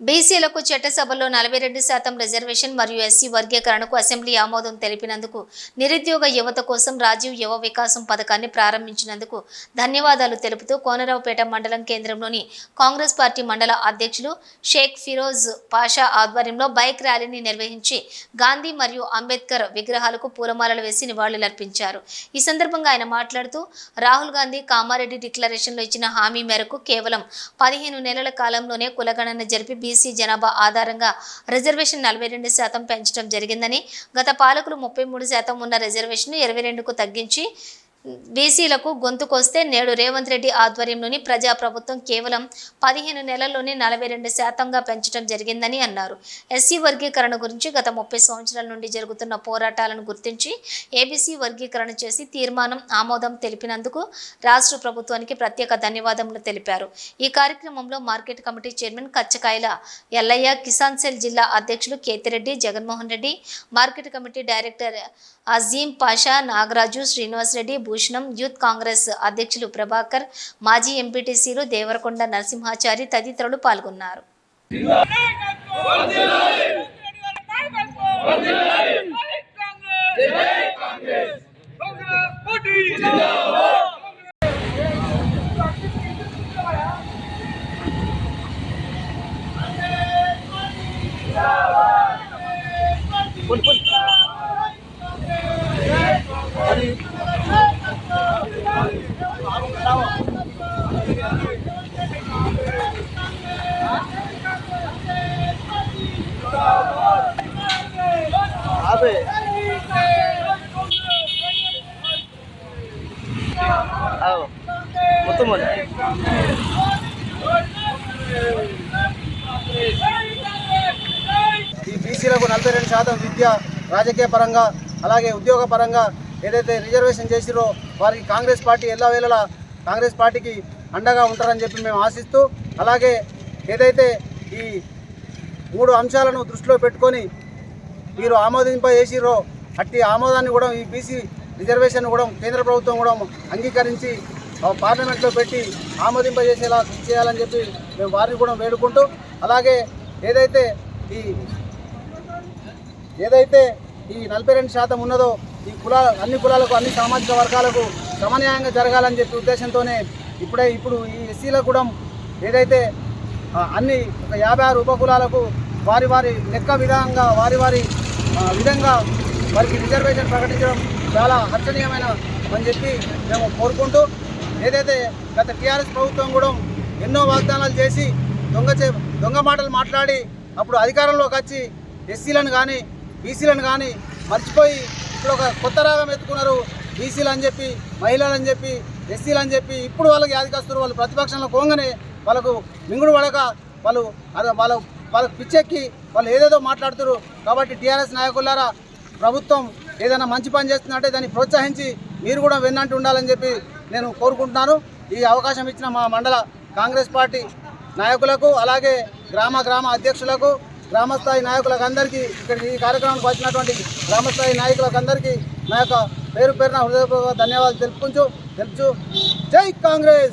బీసీలకు చట్టసభలో నలభై రెండు శాతం రిజర్వేషన్ మరియు ఎస్సీ వర్గీకరణకు అసెంబ్లీ ఆమోదం తెలిపినందుకు నిరుద్యోగ యువత కోసం రాజీవ్ యువ వికాసం పథకాన్ని ప్రారంభించినందుకు ధన్యవాదాలు తెలుపుతూ కోనరావుపేట మండలం కేంద్రంలోని కాంగ్రెస్ పార్టీ మండల అధ్యక్షులు షేక్ ఫిరోజ్ పాషా ఆధ్వర్యంలో బైక్ ర్యాలీని నిర్వహించి గాంధీ మరియు అంబేద్కర్ విగ్రహాలకు పూలమాలలు వేసి నివాళులర్పించారు. ఈ సందర్భంగా ఆయన మాట్లాడుతూ రాహుల్ గాంధీ కామారెడ్డి డిక్లరేషన్లో ఇచ్చిన హామీ మేరకు కేవలం పదిహేను నెలల కాలంలోనే కులగణన జరిపి బీసీ జనాభా ఆధారంగా రిజర్వేషన్ నలభై రెండు శాతం పెంచడం జరిగిందని గత పాలకులు ముప్పై మూడు శాతం ఉన్న రిజర్వేషన్ ఇరవై రెండుకు తగ్గించి బీసీలకు గొంతుకొస్తే నేడు రేవంత్ రెడ్డి ఆధ్వర్యంలోని ప్రజాప్రభుత్వం కేవలం పదిహేను నెలల్లోనే నలభై రెండు శాతంగా పెంచడం జరిగిందని అన్నారు. ఎస్సీ వర్గీకరణ గురించి గత ముప్పై సంవత్సరాల నుండి జరుగుతున్న పోరాటాలను గుర్తించి ఏబీసీ వర్గీకరణ చేసి తీర్మానం ఆమోదం తెలిపినందుకు రాష్ట్ర ప్రభుత్వానికి ప్రత్యేక ధన్యవాదములు తెలిపారు. ఈ కార్యక్రమంలో market committee chairman Kachakayala Ellaiah Kisan cell జిల్లా అధ్యక్షులు Ketireddy Jaganmohan Reddy market committee director Azeem Pasha Nagaraju Srinivas Reddy Bhushanam youth Congress అధ్యక్షులు ప్రభాకర్ మాజీ ఎంపీటీసీలు దేవరకొండ నరసింహాచారి తదితరులు పాల్గొన్నారు. ఆపే మొత్తం ఈ బీసీలకు నలభై రెండు శాతం విద్య రాజకీయ పరంగా అలాగే ఉద్యోగ పరంగా ఏదైతే రిజర్వేషన్ చేసిరో వారికి కాంగ్రెస్ పార్టీ ఎల్లవేళలా కాంగ్రెస్ పార్టీకి అండగా ఉంటారని చెప్పి మేము ఆశిస్తూ అలాగే ఏదైతే ఈ మూడు అంశాలను దృష్టిలో పెట్టుకొని మీరు ఆమోదింప చేసిరో అట్టి ఆమోదాన్ని కూడా ఈ బీసీ రిజర్వేషన్ కూడా కేంద్ర ప్రభుత్వం కూడా అంగీకరించి పార్లమెంట్లో పెట్టి ఆమోదింపజేసేలా చేయాలని చెప్పి మేము వారిని కూడా వేడుకుంటూ అలాగే ఏదైతే ఈ ఏదైతే ఈ నలభై రెండు శాతం ఉన్నదో ఈ కులాల అన్ని కులాలకు అన్ని సామాజిక వర్గాలకు సమన్యాయంగా జరగాలని చెప్పి ఉద్దేశంతోనే ఇప్పుడే ఇప్పుడు ఈ ఎస్సీలకు కూడా ఏదైతే అన్ని ఒక యాభై ఆరు ఉపకులాలకు వారి వారి లెక్క విధంగా వారి వారి విధంగా వారికి రిజర్వేషన్ ప్రకటించడం చాలా హర్షణీయమైన అని చెప్పి మేము కోరుకుంటూ ఏదైతే గత టీఆర్ఎస్ ప్రభుత్వం కూడా ఎన్నో వాగ్దానాలు చేసి దొంగ చే దొంగ మాటలు మాట్లాడి అప్పుడు అధికారంలోకి వచ్చి ఎస్సీలను కానీ బీసీలను కానీ మర్చిపోయి ఇప్పుడు ఒక కొత్త రాగం ఎత్తుకున్నారు. బీసీలు అని చెప్పి మహిళలు అని చెప్పి ఎస్సీలు అని చెప్పి ఇప్పుడు వాళ్ళకి యాదికాస్తున్నారు వాళ్ళు ప్రతిపక్షంలో పోగానే వాళ్ళకు మింగుడు పడక వాళ్ళు వాళ్ళ వాళ్ళకి పిచ్చెక్కి వాళ్ళు ఏదేదో మాట్లాడుతున్నారు కాబట్టి టీఆర్ఎస్ నాయకులారా ప్రభుత్వం ఏదైనా మంచి పని చేస్తుందంటే దాన్ని ప్రోత్సహించి మీరు కూడా వెన్నంటూ ఉండాలని చెప్పి నేను కోరుకుంటున్నాను. ఈ అవకాశం ఇచ్చిన మా మండల కాంగ్రెస్ పార్టీ నాయకులకు అలాగే గ్రామ గ్రామ అధ్యక్షులకు గ్రామస్థాయి నాయకులకు అందరికీ ఇక్కడ ఈ కార్యక్రమానికి వచ్చినటువంటి గ్రామస్థాయి నాయకులకు అందరికీ నా యొక్క పేరు పేరున హృదయపూర్వక ధన్యవాదాలు తెలుపుకుంటూ తెలుపు జై కాంగ్రెస్!